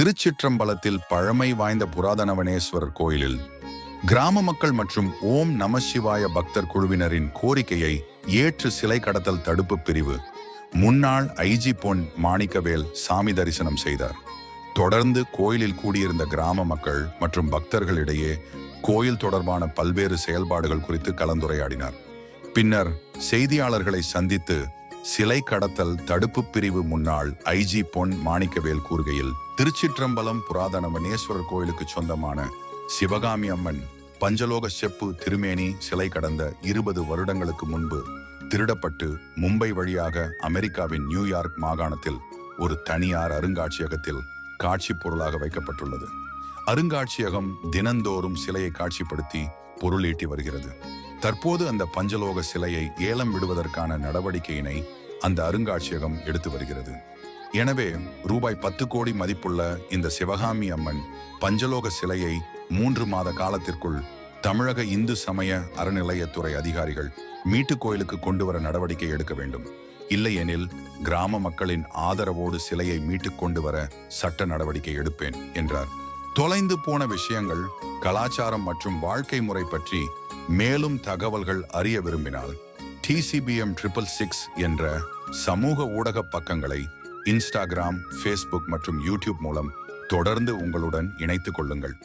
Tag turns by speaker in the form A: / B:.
A: திருச்சிற்றம்பலத்தில் பழமை வாய்ந்த புராதனவனேஸ்வரர் கோயிலில் கிராம மக்கள் மற்றும் ஓம் நமசிவாய பக்தர் குழுவினரின் கோரிக்கையை ஏற்று சிலை கடத்தல் தடுப்பு பிரிவு முன்னாள் ஐஜி பொன் மாணிக்கவேல் சாமி தரிசனம் செய்தார். தொடர்ந்து கோயிலில் கூடியிருந்த கிராம மக்கள் மற்றும் பக்தர்களிடையே கோயில் தொடர்பான பல்வேறு செயல்பாடுகள் குறித்து கலந்துரையாடினார். பின்னர் செய்தியாளர்களை சந்தித்து சிலை கடத்தல் தடுப்பு பிரிவு முன்னாள் ஐஜி பொன் மாணிக்கவேல் கூறுகையில் திருச்சிற்றம்பலம் புராதன வனேஸ்வரர் கோயிலுக்கு சொந்தமான சிவகாமி அம்மன் பஞ்சலோக செப்பு திருமேனி சிலை கடந்த இருபது வருடங்களுக்கு முன்பு திருடப்பட்டு மும்பை வழியாக அமெரிக்காவின் நியூயார்க் மாகாணத்தில் ஒரு தனியார் அருங்காட்சியகத்தில் காட்சி பொருளாக வைக்கப்பட்டுள்ளது. அருங்காட்சியகம் தினந்தோறும் சிலையை காட்சிப்படுத்தி பொருளீட்டி வருகிறது. தற்போது அந்த பஞ்சலோக சிலையை ஏலம் விடுவதற்கான நடவடிக்கையினை அந்த அருங்காட்சியகம் எடுத்து வருகிறது. எனவே ரூபாய் பத்து கோடி மதிப்புள்ள இந்த சிவகாமி அம்மன் பஞ்சலோக சிலையை மூன்று மாத காலத்திற்குள் தமிழக இந்து சமய அறநிலையத்துறை அதிகாரிகள் மீட்டு கோயிலுக்கு கொண்டு வர நடவடிக்கை எடுக்க வேண்டும். இல்லையெனில் கிராம மக்களின் ஆதரவோடு சிலையை மீட்டுக் கொண்டு வர சட்ட நடவடிக்கை எடுப்பேன் என்றார். தொலைந்து போன விஷயங்கள் கலாச்சாரம் மற்றும் வாழ்க்கை முறை பற்றி மேலும் தகவல்கள் அறிய விரும்பினால் டிசிபிஎம் ட்ரிபிள் சிக்ஸ் என்ற சமூக ஊடக பக்கங்களை இன்ஸ்டாகிராம் ஃபேஸ்புக் மற்றும் யூடியூப் மூலம் தொடர்ந்து உங்களுடன் இணைத்துக் கொள்ளுங்கள்.